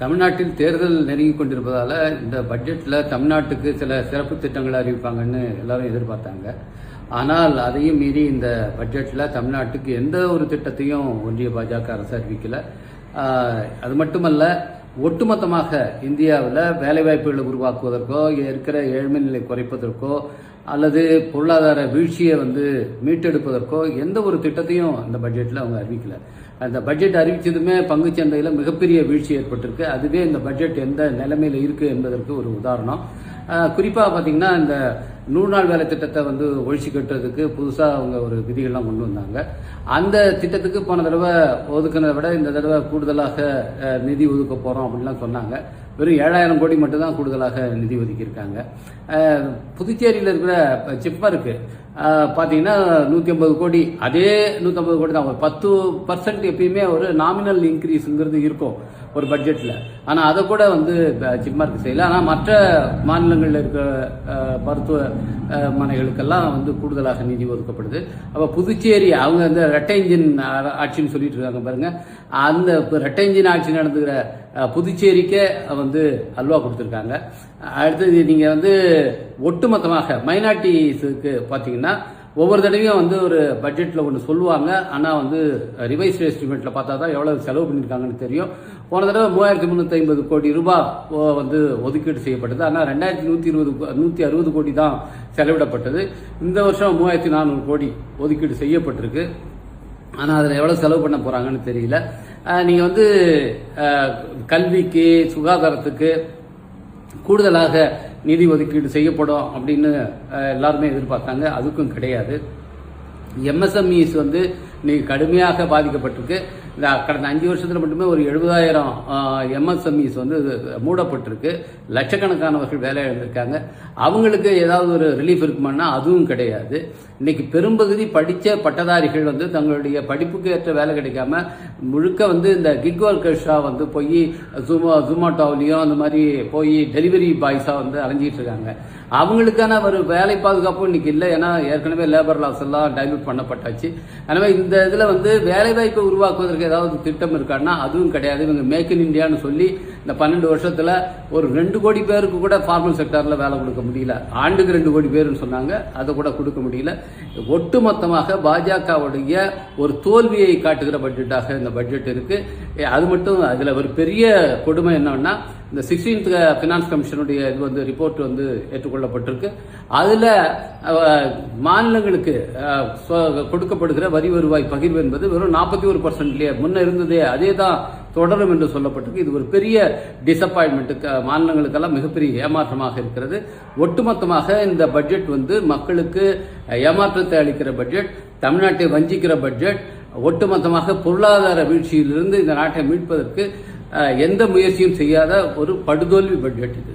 தமிழ்நாட்டில் தேர்தல் நெருங்கி கொண்டிருப்பதால் இந்த பட்ஜெட்டில் தமிழ்நாட்டுக்கு சில சிறப்பு திட்டங்களை அறிவிப்பாங்கன்னு எல்லாரும் எதிர்பார்த்தாங்க. ஆனால் அதையும் மீறி இந்த பட்ஜெட்டில் தமிழ்நாட்டுக்கு எந்த ஒரு திட்டத்தையும் ஒன்றிய பாஜக அரசு அறிவிக்கலை. அது மட்டுமல்ல ஒட்டுமொத்தமாக இந்தியாவில் வேலைவாய்ப்புகளை உருவாக்குவதற்கோ இருக்கிற ஏழ்மை நிலை குறைப்பதற்கோ அல்லது பொருளாதார வீழ்ச்சியை வந்து மீட்டெடுப்பதற்கோ எந்த ஒரு திட்டத்தையும் அந்த பட்ஜெட்டில் அவங்க அறிவிக்கல. அந்த பட்ஜெட் அறிவித்ததுமே பங்குச் சந்தையில் மிகப்பெரிய வீழ்ச்சி ஏற்பட்டிருக்கு. அதுவே இந்த பட்ஜெட் எந்த நிலைமையில் இருக்குது என்பதற்கு ஒரு உதாரணம். குறிப்பாக பார்த்தீங்கன்னா இந்த நூறு நாள் வேலை திட்டத்தை வந்து ஒழிச்சு கட்டுறதுக்கு புதுசாக அவங்க ஒரு விதிகள்லாம் கொண்டு வந்தாங்க. அந்த திட்டத்துக்கு போன தடவை ஒதுக்குனதை விட இந்த தடவை கூடுதலாக நிதி ஒதுக்க போகிறோம் அப்படின்லாம் சொன்னாங்க. வெறும் ஏழாயிரம் கோடி மட்டும்தான் கூடுதலாக நிதி ஒதுக்கியிருக்காங்க. புதுச்சேரியில் இருக்கிற சிப்மருக்கு பார்த்தீங்கன்னா நூற்றி ஐம்பது கோடி. அதே நூற்றம்பது கோடி தான். ஒரு பத்து பர்சன்ட் எப்பயுமே ஒரு நாமினல் இன்க்ரீஸுங்கிறது இருக்கும். ஒரு பட்ஜெட்டில் ஆனால் அதை கூட வந்து சிப்மார்க் செய்யலை. ஆனால் மற்ற மாநிலங்களில் இருக்கிற மருத்துவமனைகளுக்கெல்லாம் மருத்துவ வந்து கூடுதலாக நிதி ஒதுக்கப்படுது. அப்போ புதுச்சேரி அவங்க அந்த ரெட்டை இன்ஜின் ஆட்சின்னு சொல்லிட்டு இருக்காங்க பாருங்க. அந்த இப்ப ரெட்டை இன்ஜின் ஆட்சி நடந்துகிற புதுச்சேரிக்கே வந்து அல்வா கொடுத்துருக்காங்க. அடுத்தது நீங்கள் வந்து ஒட்டுமொத்தமாக மைனாரிட்டிஸுக்கு பார்த்தீங்கன்னா ஒவ்வொரு தடவையும் வந்து ஒரு பட்ஜெட்டில் ஒன்று சொல்லுவாங்க. ஆனால் வந்து ரிவைஸ் எஸ்டிமேட்டில் பார்த்தா தான் எவ்வளோ செலவு பண்ணியிருக்காங்கன்னு தெரியும். போன தடவை மூவாயிரத்தி முந்நூற்றி ஐம்பது கோடி ரூபாய் வந்து ஒதுக்கீடு செய்யப்பட்டது. ஆனால் ரெண்டாயிரத்தி நூற்றி இருபது நூற்றி அறுபது கோடி தான் செலவிடப்பட்டது. இந்த வருஷம் மூவாயிரத்தி நானூறு கோடி ஒதுக்கீடு செய்யப்பட்டிருக்கு. ஆனால் அதில் எவ்வளோ செலவு பண்ண போகிறாங்கன்னு தெரியல. நீங்கள் வந்து கல்விக்கு சுகாதாரத்துக்கு கூடுதலாக நிதி ஒதுக்கீடு செய்யப்படும் அப்படின்னு எல்லாருமே எதிர்பார்த்தாங்க. அதுக்கும் கிடையாது. எம்எஸ்எம்இஸ் வந்து இன்னைக்கு கடுமையாக பாதிக்கப்பட்டிருக்கு. இந்த கடந்த அஞ்சு வருஷத்தில் மட்டுமே ஒரு எழுபதாயிரம் எம்எஸ்எம்இஸ் வந்து மூடப்பட்டிருக்கு. லட்சக்கணக்கானவர்கள் வேலை இழந்திருக்காங்க அவங்களுக்கு ஏதாவது ஒரு ரிலீஃப் இருக்குமானா அதுவும் கிடையாது. இன்னைக்கு பெரும்பகுதி படித்த பட்டதாரிகள் வந்து தங்களுடைய படிப்புக்கு ஏற்ற வேலை கிடைக்காம முழுக்க வந்து இந்த கிக் ஒர்க்கர்ஸாக வந்து போய் ஜூமோ ஜூமாட்டோவிலையும் அந்த மாதிரி போய் டெலிவரி பாய்ஸாக வந்து அலைஞ்சிட்டு இருக்காங்க. அவங்களுக்கான ஒரு வேலை பாதுகாப்பும் இன்னைக்கு இல்லை. ஏன்னா ஏற்கனவே லேபர் லாஸ் எல்லாம் டைல்யூட் பண்ணப்பட்டாச்சு. எனவே இந்த இதில் வந்து வேலைவாய்ப்பை உருவாக்குவதற்கு உருவாக்குவதற்கு ஏதாவது திட்டம் இருக்கான்னா அதுவும் கிடையாது. இவங்க மேக் இன் இந்தியான்னு சொல்லி இந்த பன்னெண்டு வருஷத்தில் ஒரு ரெண்டு கோடி பேருக்கு கூட ஃபார்மல் செக்டாரில் வேலை கொடுக்க முடியல. ஆண்டுக்கு ரெண்டு கோடி பேருன்னு சொன்னாங்க. அதை கூட கொடுக்க முடியல. ஒட்டுமொத்தமாக பாஜகவுடைய ஒரு தோல்வியை காட்டுகிற பட்ஜெட்டாக இந்த பட்ஜெட் இருக்குது அது மட்டும் அதில் ஒரு பெரிய கொடுமை என்னன்னா இந்த சிக்ஸ்டீன்த் ஃபினான்ஸ் கமிஷனுடைய இது வந்து ரிப்போர்ட் வந்து ஏற்றுக்கொள்ளப்பட்டிருக்கு. அதில் மாநிலங்களுக்கு கொடுக்கப்படுகிற வரி வருவாய் பகிர்வு என்பது வெறும் நாற்பத்தி ஒரு பர்சன்ட்லேயே முன்ன இருந்ததே அதே தான் தொடரும் என்று சொல்லப்பட்டிருக்கு. இது ஒரு பெரிய டிசப்பாயின்மெண்ட்டுக்கு மாநிலங்களுக்கெல்லாம் மிகப்பெரிய ஏமாற்றமாக இருக்கிறது. ஒட்டுமொத்தமாக இந்த பட்ஜெட் வந்து மக்களுக்கு ஏமாற்றத்தை அளிக்கிற பட்ஜெட் தமிழ்நாட்டை வஞ்சிக்கிற பட்ஜெட் ஒட்டுமொத்தமாக பொருளாதார வீழ்ச்சியிலிருந்து இந்த நாட்டை மீட்பதற்கு எந்த முயற்சியும் செய்யாத ஒரு படுதோல்வி பட்ஜெட் இது.